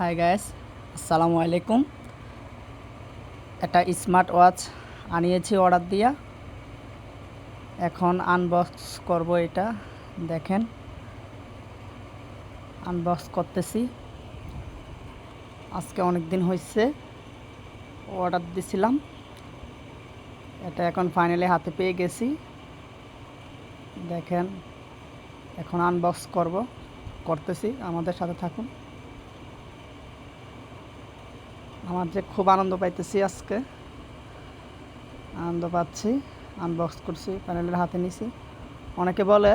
Hi guys আসসালামু আলাইকুম একটা স্মার্ট ওয়াচ আনিয়েছি অর্ডার দিয়া। এখন আনবক্স করব এটা। দেখেন। আনবক্স করতেছি। আজকে অনেক দিন হয়েছে অর্ডার দিছিলাম। এটা এখন ফাইনালি হাতে পেয়ে গেছি। দেখেন। এখন আনবক্স করব। করতেছি। আমাদের সাথে থাকুন। আমার যে খুব আনন্দ পাইতেছি আজকে। আনন্দ পাচ্ছি আনবক্স করছি প্যানেলের হাতে নিছি। অনেকে বলে,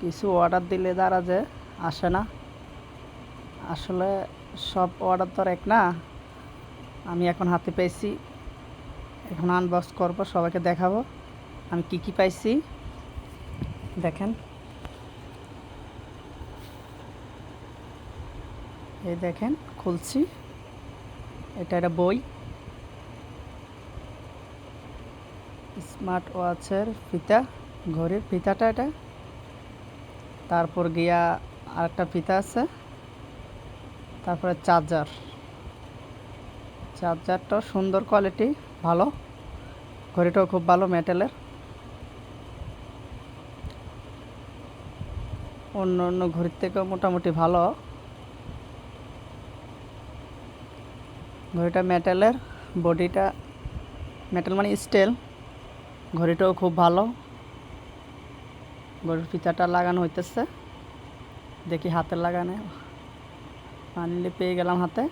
কিছু অর্ডার দিলে তারা যে আসে না। আসলে সব অর্ডার তো এক না। আমি এখন হাতে পেয়েছি। এখন আনবক্স করব, সবাইকে দেখাবো। আমি কি কি পাইছি? দেখেন। এই দেখেন, খুলছি। এটা একটা বই। স্মার্ট ওয়াচের ফিতা, ঘড়ির ফিতাটা এটা। তারপর গিয়া আরেকটা ফিতা আছে। তারপরে চার্জার। চার্জারটাও সুন্দর কোয়ালিটি, ভালো। ঘড়িটাও খুব ভালো মেটেলের। অন্য অন্য ঘড়ির থেকেও মোটামুটি ভালো। ঘড়িটা মেটালের বডিটা মেটাল মানে স্টেল ঘড়িটাও খুব ভালো। ঘড়ির ফিতাটা লাগানো হইতেছে। দেখি হাতে লাগানো। ফাইনালি পেয়ে গেলাম হাতে।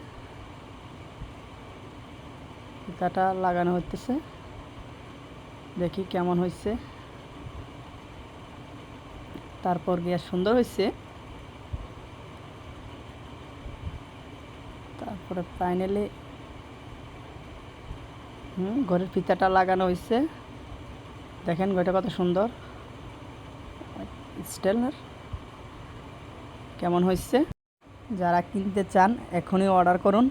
ফিতাটা লাগানো হইতেছে। দেখি কেমন হয়েছে তারপর গিয়ে সুন্দর হয়েছে তারপরে ফাইনালি হুম, ঘরের ফিতাটা লাগানো হয়েছে দেখেন ঘরটা কত সুন্দর। স্টেলার কেমন হয়েছে যারা কিনতে চান, এখনই অর্ডার করুন।